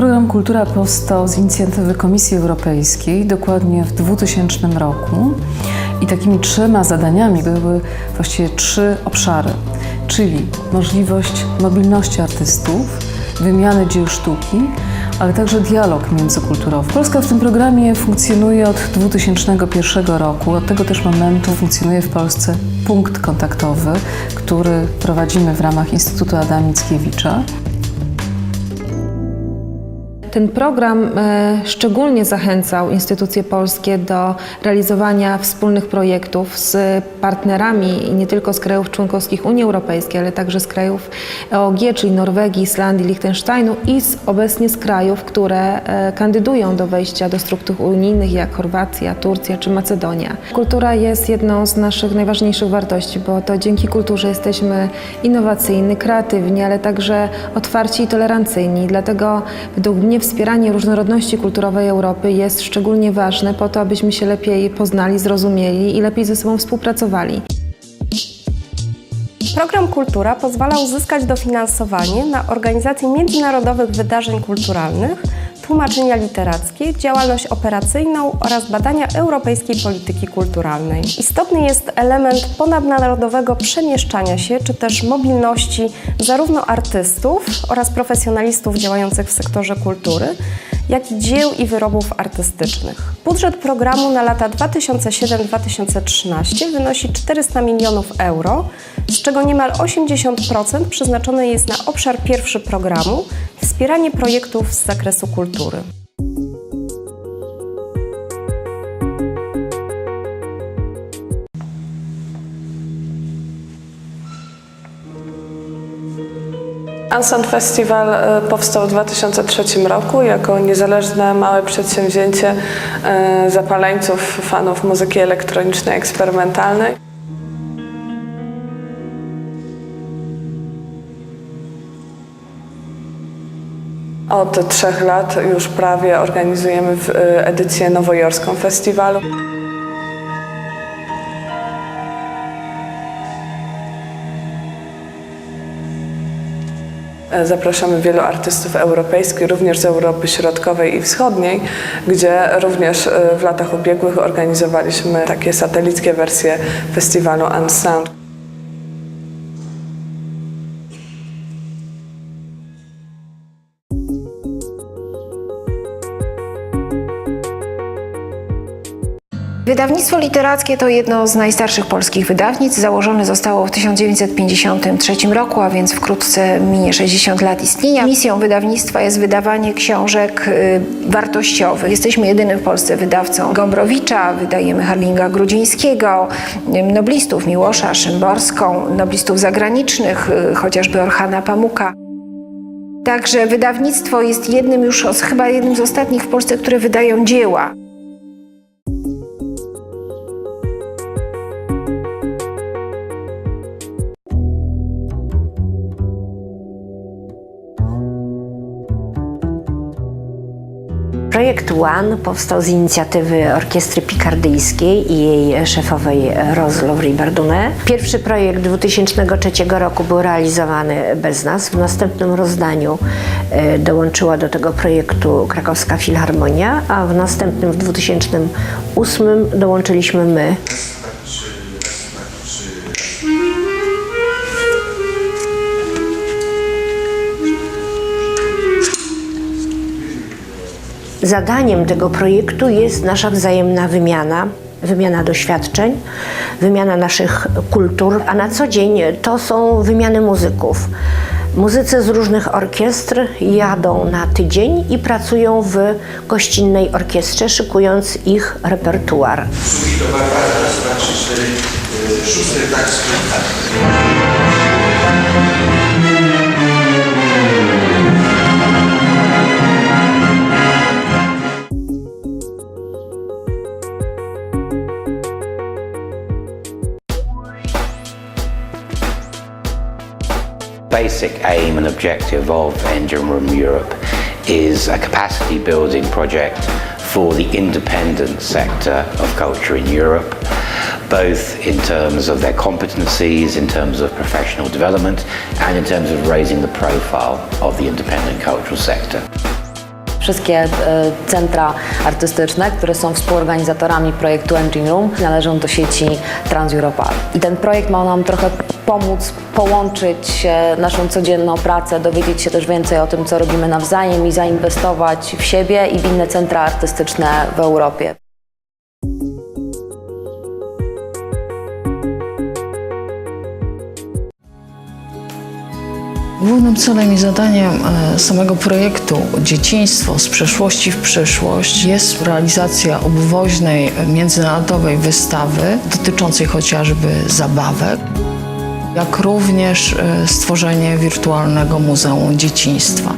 Program Kultura powstał z inicjatywy Komisji Europejskiej dokładnie w 2000 roku i takimi trzema zadaniami były właściwie trzy obszary, czyli możliwość mobilności artystów, wymiany dzieł sztuki, ale także dialog międzykulturowy. Polska w tym programie funkcjonuje od 2001 roku. Od tego też momentu funkcjonuje w Polsce punkt kontaktowy, który prowadzimy w ramach Instytutu Adama Mickiewicza. Ten program e, szczególnie zachęcał instytucje polskie do realizowania wspólnych projektów z partnerami nie tylko z krajów członkowskich Unii Europejskiej, ale także z krajów EOG, czyli Norwegii, Islandii, Liechtensteinu i z, obecnie z krajów, które e, kandydują do wejścia do struktur unijnych, jak Chorwacja, Turcja czy Macedonia. Kultura jest jedną z naszych najważniejszych wartości, bo to dzięki kulturze jesteśmy innowacyjni, kreatywni, ale także otwarci i tolerancyjni. Dlatego według mnie wspieranie różnorodności kulturowej Europy jest szczególnie ważne po to, abyśmy się lepiej poznali, zrozumieli i lepiej ze sobą współpracowali. Program Kultura pozwala uzyskać dofinansowanie na organizację międzynarodowych wydarzeń kulturalnych, tłumaczenia literackie, działalność operacyjną oraz badania europejskiej polityki kulturalnej. Istotny jest element ponadnarodowego przemieszczania się czy też mobilności zarówno artystów oraz profesjonalistów działających w sektorze kultury, jak i dzieł i wyrobów artystycznych. Budżet programu na lata 2007-2013 wynosi 400 milionów euro, z czego niemal 80% przeznaczone jest na obszar pierwszy programu wspieranie projektów z zakresu kultury. Anson Festival e, powstał w 2003 roku jako niezależne małe przedsięwzięcie e, zapaleńców, fanów muzyki elektronicznej, eksperymentalnej. Od trzech lat już prawie organizujemy e, edycję nowojorską festiwalu. Zapraszamy wielu artystów europejskich, również z Europy Środkowej i Wschodniej, gdzie również e, w latach ubiegłych organizowaliśmy takie satelickie wersje festiwalu Unsound. Wydawnictwo literackie to jedno z najstarszych polskich wydawnictw. Założone zostało w 1953 roku, a więc wkrótce minie 60 lat istnienia. Misją wydawnictwa jest wydawanie książek y, wartościowych. Jesteśmy jedynym w Polsce wydawcą Gombrowicza, wydajemy Harlinga Grudzińskiego, y, noblistów Miłosza Szymborską, noblistów zagranicznych, y, chociażby Orchana Pamuka. Także wydawnictwo jest jednym już, chyba jednym z ostatnich w Polsce, które wydają dzieła. Projekt One powstał z inicjatywy Orkiestry Pikardyjskiej i jej szefowej Rose Lovry Bardune. Pierwszy projekt 2003 roku był realizowany bez nas. W następnym rozdaniu e, dołączyła do tego projektu Krakowska Filharmonia, a w następnym w 2008 dołączyliśmy my. Zadaniem tego projektu jest nasza wzajemna wymiana, wymiana doświadczeń, wymiana naszych kultur, a na co dzień to są wymiany muzyków. Muzycy z różnych orkiestr jadą na tydzień i pracują w gościnnej orkiestrze, szykując ich repertuar. Subito Barbara, raz, y, szósty tak basic aim and objective of Engine Room Europe is a capacity building project for the independent sector of culture in Europe, both in terms of their competencies, in terms of professional development, and in terms of raising the profile of the independent cultural sector. Wszystkie e, centra artystyczne, które są współorganizatorami projektu Engine Room, należą do sieci Trans-Europa. I ten projekt ma nam trochę pomóc połączyć e, naszą codzienną pracę, dowiedzieć się też więcej o tym, co robimy nawzajem i zainwestować w siebie i w inne centra artystyczne w Europie. Głównym celem i zadaniem e, samego projektu Dzieciństwo z przeszłości w przyszłość jest realizacja obwoźnej e, międzynarodowej wystawy dotyczącej chociażby zabawek, jak również e, stworzenie wirtualnego Muzeum Dzieciństwa.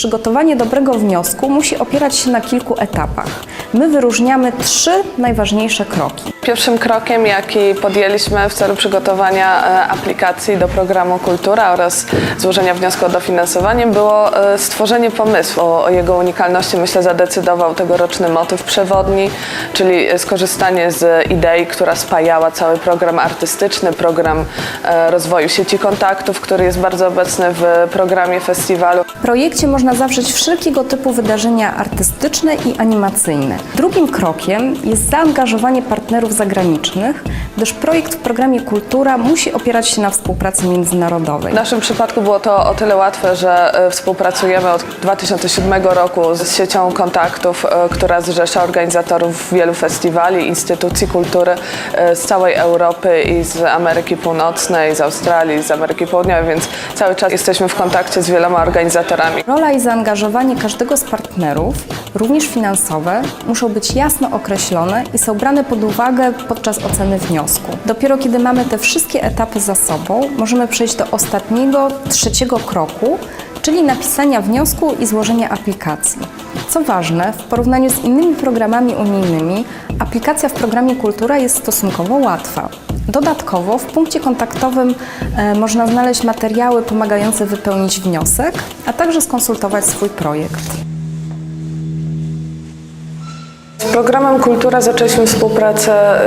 Przygotowanie dobrego wniosku musi opierać się na kilku etapach. My wyróżniamy trzy najważniejsze kroki. Pierwszym krokiem, jaki podjęliśmy w celu przygotowania e, aplikacji do programu Kultura oraz złożenia wniosku o dofinansowanie było e, stworzenie pomysłu. O, jego unikalności myślę zadecydował tegoroczny motyw przewodni, czyli skorzystanie z idei, która spajała cały program artystyczny, program e, rozwoju sieci kontaktów, który jest bardzo obecny w programie festiwalu. W projekcie można zawrzeć wszelkiego typu wydarzenia artystyczne i animacyjne. Drugim krokiem jest zaangażowanie partnerów zagranicznych, gdyż projekt w programie Kultura musi opierać się na współpracy międzynarodowej. W naszym przypadku było to o tyle łatwe, że e, współpracujemy od 2007 roku z siecią kontaktów, e, która zrzesza organizatorów wielu festiwali, instytucji kultury e, z całej Europy i z Ameryki Północnej, z Australii, z Ameryki Południowej, więc cały czas jesteśmy w kontakcie z wieloma organizatorami. Rola i zaangażowanie każdego z partnerów, również finansowe, muszą być jasno określone i są brane pod uwagę podczas oceny wniosku. Dopiero kiedy mamy te wszystkie etapy za sobą, możemy przejść do ostatniego, trzeciego kroku, czyli napisania wniosku i złożenia aplikacji. Co ważne, w porównaniu z innymi programami unijnymi, aplikacja w programie Kultura jest stosunkowo łatwa. Dodatkowo w punkcie kontaktowym e, można znaleźć materiały pomagające wypełnić wniosek, a także skonsultować swój projekt. Z programem Kultura zaczęliśmy współpracę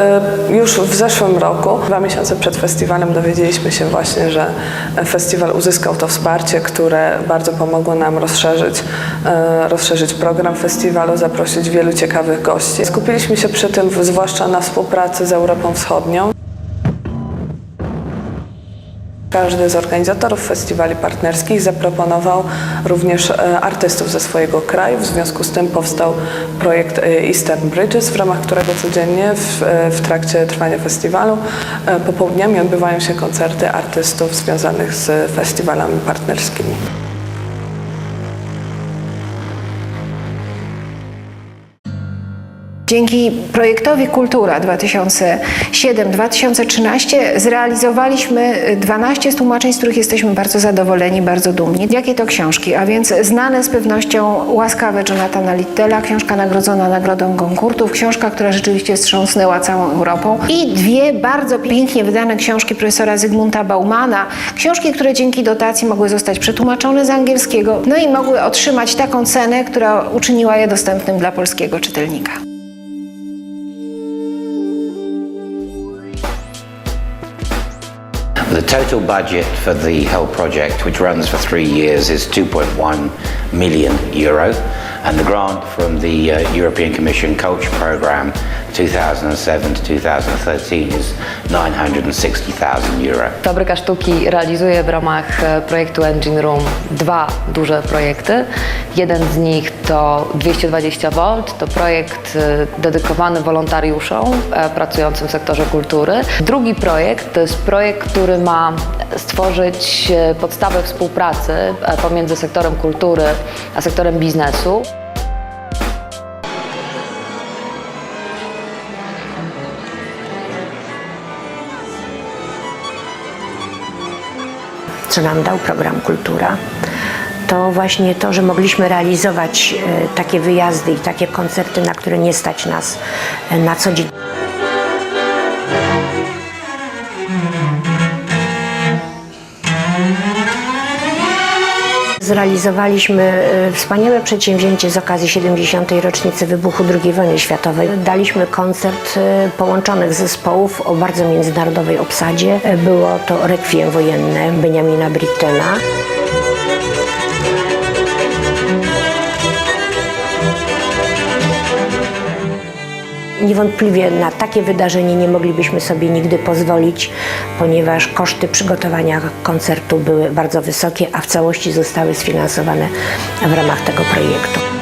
y, już w zeszłym roku. Dwa miesiące przed festiwalem dowiedzieliśmy się właśnie, że festiwal uzyskał to wsparcie, które bardzo pomogło nam rozszerzyć, y, rozszerzyć program festiwalu, zaprosić wielu ciekawych gości. Skupiliśmy się przy tym zwłaszcza na współpracy z Europą Wschodnią. Każdy z organizatorów festiwali partnerskich zaproponował również e, artystów ze swojego kraju. W związku z tym powstał projekt e, Eastern Bridges, w ramach którego codziennie w, e, w trakcie trwania festiwalu popołudniami odbywają się koncerty artystów związanych z festiwalami partnerskimi. Dzięki projektowi Kultura 2007-2013 zrealizowaliśmy 12 z tłumaczeń, z których jesteśmy bardzo zadowoleni, bardzo dumni. Jakie to książki? A więc znane z pewnością Łaskawe Jonathana Littela, książka nagrodzona Nagrodą Goncourtów, książka, która rzeczywiście wstrząsnęła całą Europą i dwie bardzo pięknie wydane książki profesora Zygmunta Baumana, książki, które dzięki dotacji mogły zostać przetłumaczone z angielskiego, no i mogły otrzymać taką cenę, która uczyniła je dostępnym dla polskiego czytelnika. The total budget for the whole project, which runs for three years, is 2.1 million euro, and the grant from the uh, European Commission Culture Programme 2007 to 2013 is 960,000 euro. Fabryka Sztuki realizuje w ramach e, projektu Engine Room dwa duże projekty. Jeden z nich to 220V, to projekt e, dedykowany wolontariuszom e, pracującym w sektorze kultury. Drugi projekt to jest projekt, który ma stworzyć podstawę współpracy pomiędzy sektorem kultury a sektorem biznesu. Co nam dał program Kultura, to właśnie to, że mogliśmy realizować e, takie wyjazdy i takie koncerty, na które nie stać nas e, na co dzień. Zrealizowaliśmy e, wspaniałe przedsięwzięcie z okazji 70. rocznicy wybuchu II wojny światowej. Daliśmy koncert e, połączonych zespołów o bardzo międzynarodowej obsadzie. E, Było to rekwiem wojenne Benjamina Brittena. Niewątpliwie na takie wydarzenie nie moglibyśmy sobie nigdy pozwolić, ponieważ koszty przygotowania koncertu były bardzo wysokie, a w całości zostały sfinansowane w ramach tego projektu.